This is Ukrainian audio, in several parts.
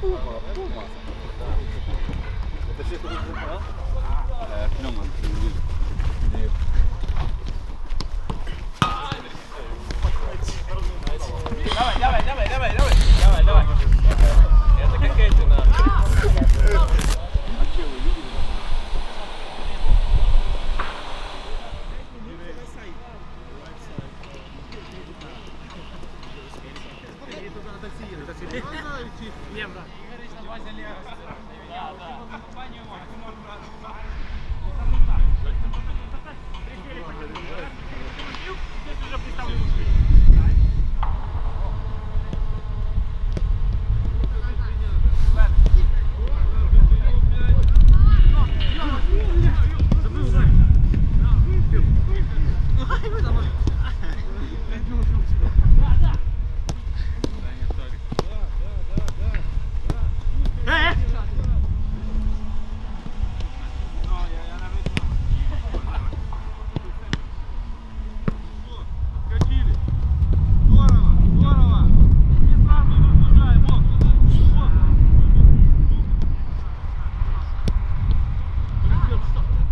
Здорово, Внимание, внимание.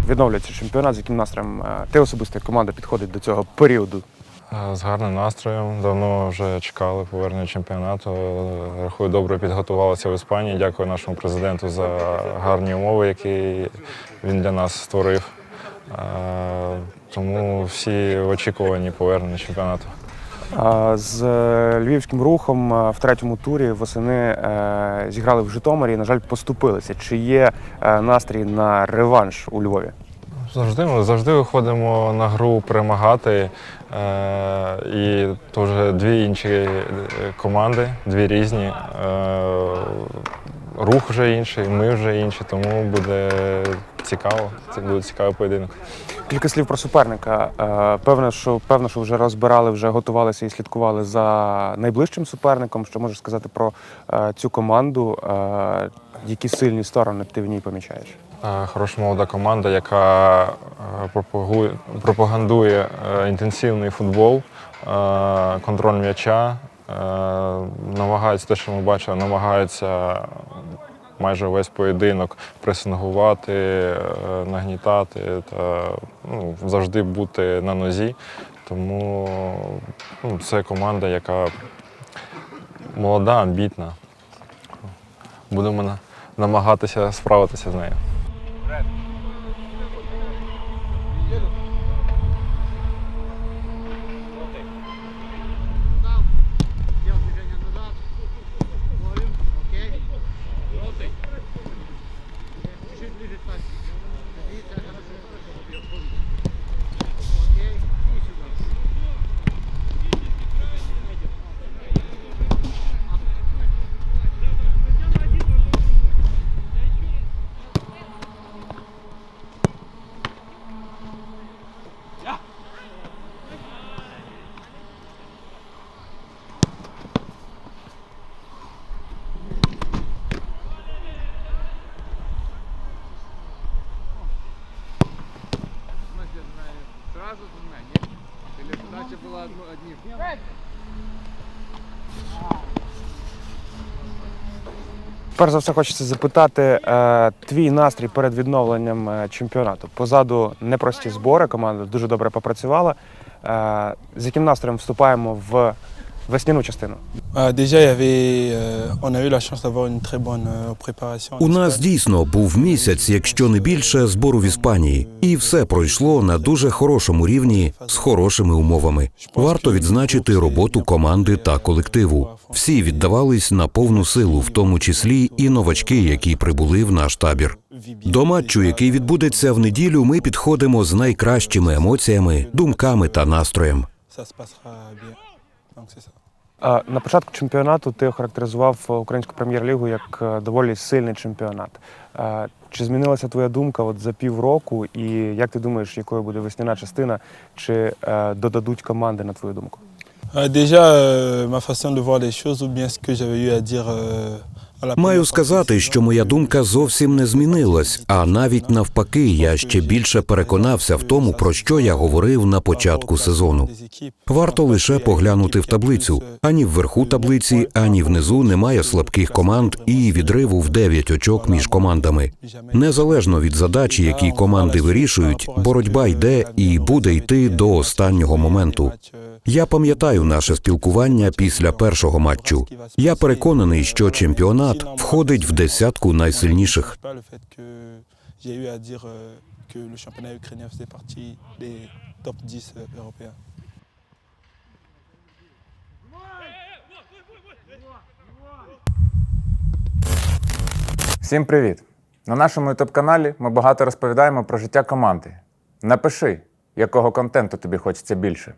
Відновлюється чемпіонат, з яким настроєм е, ти особисто команда підходить до цього періоду. Е, З гарним настроєм. Давно вже чекали повернення чемпіонату. Е, Рахую, добре підготувалися в Іспанії. Дякую нашому президенту за гарні умови, які він для нас створив. Тому всі очікувані повернення чемпіонату. З е, львівським рухом е, в третьому турі восени е, зіграли в Житомирі на жаль, поступилися. Чи є настрій на реванш у Львові? Завжди ми завжди виходимо на гру перемагати. І вже дві інші команди, дві різні. Рух вже інший, ми вже інші, тому буде цікаво. Це буде цікавий поєдинок. Кілька слів про суперника. Е, Певно, що певно, що вже розбирали, вже готувалися і слідкували за найближчим суперником. Що можеш сказати про е, цю команду? Е, Які сильні сторони ти в ній помічаєш? Хороша молода команда, яка пропагандує інтенсивний футбол, контроль м'яча. Намагається те, що ми бачили, намагаються майже весь поєдинок пресингувати, е, нагнітати та ну, завжди бути на нозі. Тому ну, це команда, яка молода, амбітна. Будемо намагатися справитися з нею. Сразу двумя, нет? Или задача была одну, одним? Перш за все, хочеться запитати е, твій настрій перед відновленням е, чемпіонату. Позаду непрості збори, команда дуже добре попрацювала. Е, з яким настроєм вступаємо в весняну частину? Euh, euh, У нас дійсно був місяць, якщо не більше, збору в Іспанії, і все пройшло на дуже хорошому рівні з хорошими умовами. Варто відзначити роботу команди та колективу. Всі віддавались на повну силу, в тому числі і новачки, які прибули в наш табір. До матчу, який відбудеться в неділю, ми підходимо з найкращими емоціями, думками та настроєм. Е, на початку чемпіонату ти охарактеризував українську прем'єр-лігу як е, доволі сильний чемпіонат. Е, чи змінилася твоя думка от за півроку, і як ти думаєш, якою буде весняна частина? Чи е, додадуть команди на твою думку? Déjà, ma façon de voir les choses, ou bien ce que j'avais eu à dire Маю сказати, що моя думка зовсім не змінилась, а навіть навпаки, я ще більше переконався в тому, про що я говорив на початку сезону. Варто лише поглянути в таблицю. Ані вверху таблиці, ані внизу немає слабких команд і відриву в 9 очок між командами. Незалежно від задачі, які команди вирішують, боротьба йде і буде йти до останнього моменту. Я пам'ятаю наше спілкування після першого матчу. Я переконаний, що чемпіонат входить в десятку найсильніших. Euh, que le championnat ukrainien faisait partie des top 10 euh. Всім привіт! На нашому youtube каналі ми багато розповідаємо про життя команди. Напиши, якого контенту тобі хочеться більше.